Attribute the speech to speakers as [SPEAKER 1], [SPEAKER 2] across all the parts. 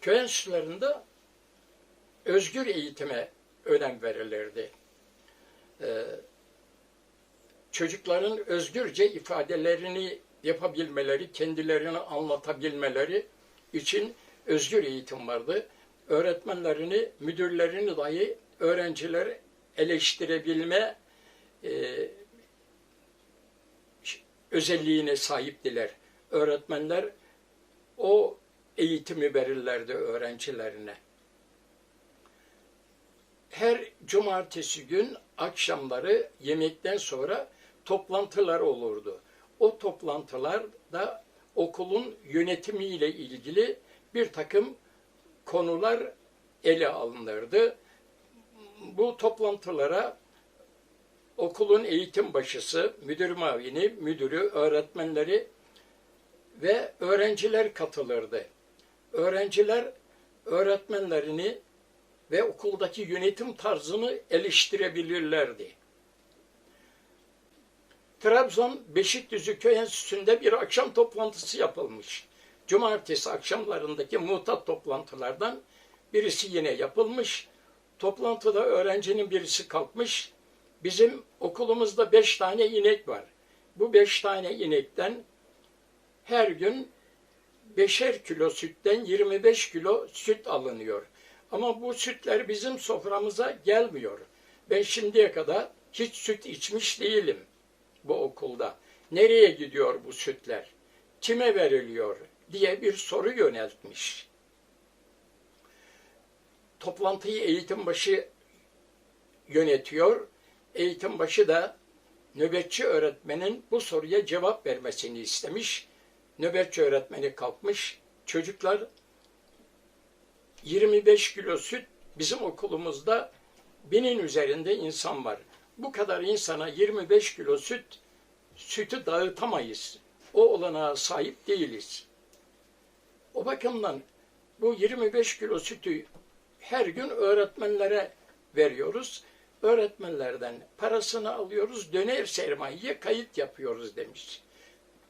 [SPEAKER 1] köy enstitülerinde özgür eğitime önem verilirdi. Ee, çocukların özgürce ifadelerini yapabilmeleri, kendilerini anlatabilmeleri için özgür eğitim vardı. Öğretmenlerini, müdürlerini dahi öğrenciler eleştirebilme e, özelliğine sahiptiler. Öğretmenler o eğitimi verirlerdi öğrencilerine. Her cumartesi gün akşamları yemekten sonra toplantılar olurdu. O toplantılarda okulun yönetimiyle ilgili bir takım konular ele alınırdı. Bu toplantılara okulun eğitim başısı, müdür mavini, müdürü, öğretmenleri ve öğrenciler katılırdı. Öğrenciler öğretmenlerini ve okuldaki yönetim tarzını eleştirebilirlerdi. Trabzon Beşikdüzü Köy Enstitüsü'nde bir akşam toplantısı yapılmış. Cumartesi akşamlarındaki muhtat toplantılardan birisi yine yapılmış. Toplantıda öğrencinin birisi kalkmış. Bizim okulumuzda beş tane inek var. Bu beş tane inekten her gün beşer kilo sütten 25 kilo süt alınıyor. Ama bu sütler bizim soframıza gelmiyor. Ben şimdiye kadar hiç süt içmiş değilim bu okulda. Nereye gidiyor bu sütler? Kime veriliyor diye bir soru yöneltmiş. Toplantıyı eğitim başı yönetiyor. Eğitim başı da nöbetçi öğretmenin bu soruya cevap vermesini istemiş. Nöbetçi öğretmeni kalkmış. Çocuklar 25 kilo süt bizim okulumuzda binin üzerinde insan var. Bu kadar insana 25 kilo süt sütü dağıtamayız. O olanağa sahip değiliz. O bakımdan bu 25 kilo sütü her gün öğretmenlere veriyoruz. Öğretmenlerden parasını alıyoruz, döner sermayeye kayıt yapıyoruz demiş.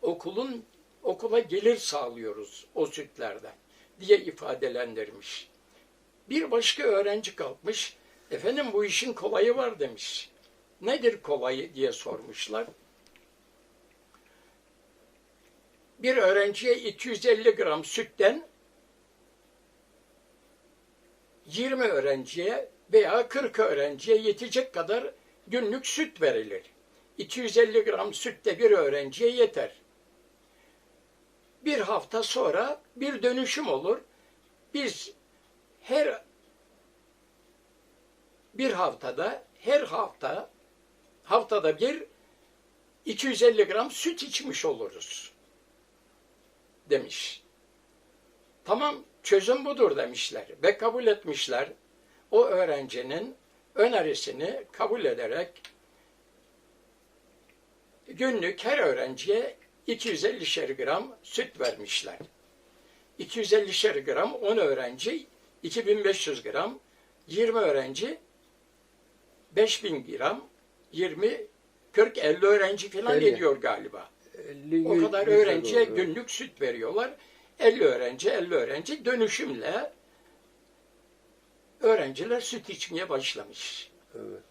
[SPEAKER 1] Okulun okula gelir sağlıyoruz o sütlerden diye ifadelendirmiş. Bir başka öğrenci kalkmış, efendim bu işin kolayı var demiş. Nedir kolayı diye sormuşlar. Bir öğrenciye 250 gram sütten 20 öğrenciye veya 40 öğrenciye yetecek kadar günlük süt verilir. 250 gram süt de bir öğrenciye yeter. Bir hafta sonra bir dönüşüm olur. Biz her bir haftada her hafta haftada bir 250 gram süt içmiş oluruz demiş. Tamam çözüm budur demişler ve kabul etmişler. O öğrencinin önerisini kabul ederek günlük her öğrenciye 250'şer gram süt vermişler. 250'şer gram 10 öğrenci 2500 gram, 20 öğrenci 5000 gram, 20 40 50 öğrenci falan
[SPEAKER 2] Elli.
[SPEAKER 1] ediyor galiba.
[SPEAKER 2] 50,
[SPEAKER 1] O
[SPEAKER 2] 100,
[SPEAKER 1] kadar
[SPEAKER 2] 100'e
[SPEAKER 1] öğrenciye
[SPEAKER 2] doğru.
[SPEAKER 1] günlük süt veriyorlar. 50 öğrenci, 50 öğrenci dönüşümle öğrenciler süt içmeye başlamış.
[SPEAKER 2] Evet.